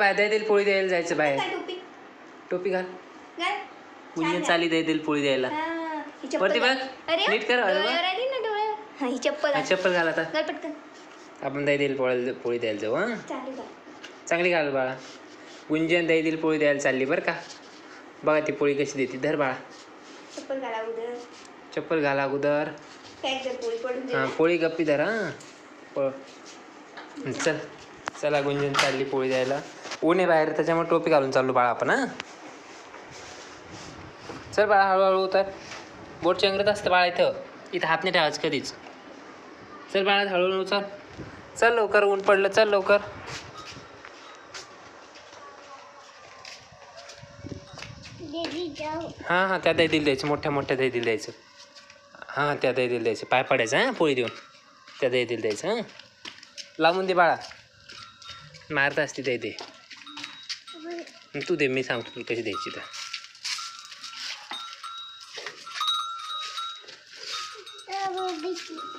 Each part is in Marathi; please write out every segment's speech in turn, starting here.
बाय दैदेल पोळी द्यायला जायचं बाहेर. टोपी? टोपी घाल. घाल. चाली दैदेल पोळी द्यायला. हा, ही चप्पल वरती बघ. घाल. अरे नीट कर, अरे वा. डोळ्यावर आली ना डोळ्यावर. हा ही चप्पल हा, घाल. चप्पल घाल आता. घाल पटकन. आपण दैदेल पोळी पोळी द्यायला जाऊ हां. चालू घाल. चांगली घाल बाळा. गुंजन दैदेल पोळी द्यायला चालली बरं का. बघा ती पोळी कशी देते धर बाळा. चप्पल घाला अगोदर. चप्पल घाला अगोदर. पॅक जर पोळी पडून हां दे पोळी गप्पी धर हां. पळ. चल चला गुंजन चालली पोळी द्यायला. ऊन आहे बाहेर त्याच्यामुळे टोपी घालून चाललो बाळा आपण हां. चल बाळा हळूहळू उतर. बोट चंगरत असतं बाळा इथं. इथं हात नाही ठेवायचं कधीच. चल बाळा हळूहळू उचल. चल लवकर ऊन पडलं चल लवकर. हां हां त्या दैदील द्यायचं मोठ्या मोठ्या दैदील द्यायचं. हां त्या दैदील द्यायचं. पाय पडायचं हां पोळी देऊन. त्या दैदील द्यायचं हां. लावून दे बाळा. मारत असते दै दे तू दे मी सांगतो तुला कशी द्यायची तर.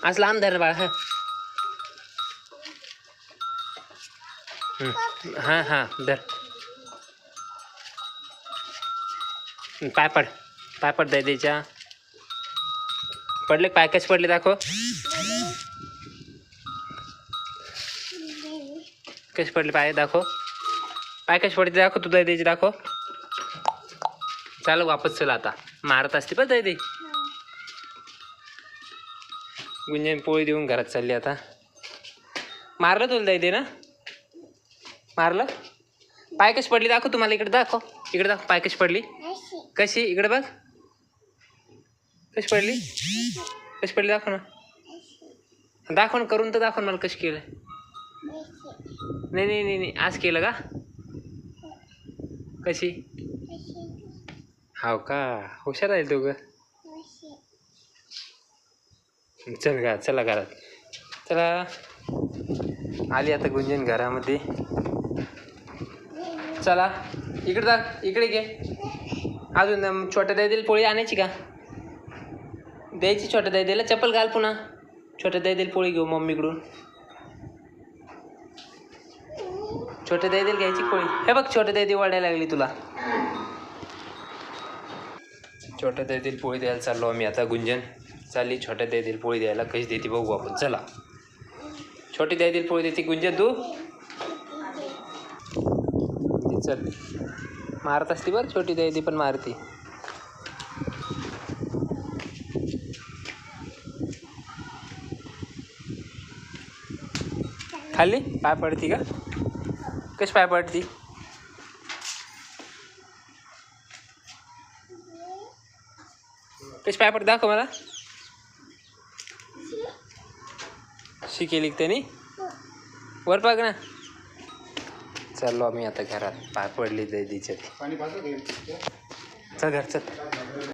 आज लांब धर बाळा हा. हं. हां हां धर. पाय पड पाय पड द्यायच्या. पडले पाय? कसे पडले दाखव. कसे पडले पाय? दाखव. पाय कसे दाखव तू द्याय द्यायची दाखव. चालू वापस चल आता. मारत असते पण द्याय दे. गुंजन पोळी देऊन घरात चालली आता. मारलं तुला दय दे ना? मारलं? पाय कशी पडली दाखव तुम्हाला इकडे दाखव. इकडे दाखव पाय कशी पडली? कशी? इकडे बघ. कशी पडली? कशी पडली दाखव ना. दाखवण करून तर दाखव मला कशी केलं. नाही नाही नाही नाही. आज केलं का? कशी? हाव का? हुशार आहे तू ग चल गा चला घरात. चला. आली आता गुंजन घरामध्ये. चला. इकडे जा. इकडे घे. अजून छोट्या दैदेल पोळी आणायची का? द्यायची छोट्या दैदेला चप्पल घाल पुन्हा. छोट्या दैदेल पोळी घेऊ मम्मीकडून. छोटे दैदेल घ्यायची पोळी हे बघ छोटे दैदी वाढायला लागली तुला. छोट्या दैदेल पोळी द्यायला चाललो आम्ही आता गुंजन. चालली छोट्या दैदेल पोळी द्यायला. कशी देते बघू आपण. चला. छोटी दैदेल पोळी देते. गुंजन तू? चल. मारत असते बरं छोटी दैदी पण मारते. खाल्ली? पाय पडती का? कशी पाय पडली कशी पाय पडते दाखव मला. शिकेली त्यांनी? वर बघ ना. चाललो आम्ही आता घरात. पाय पडली दैदीच्या चल घर चल.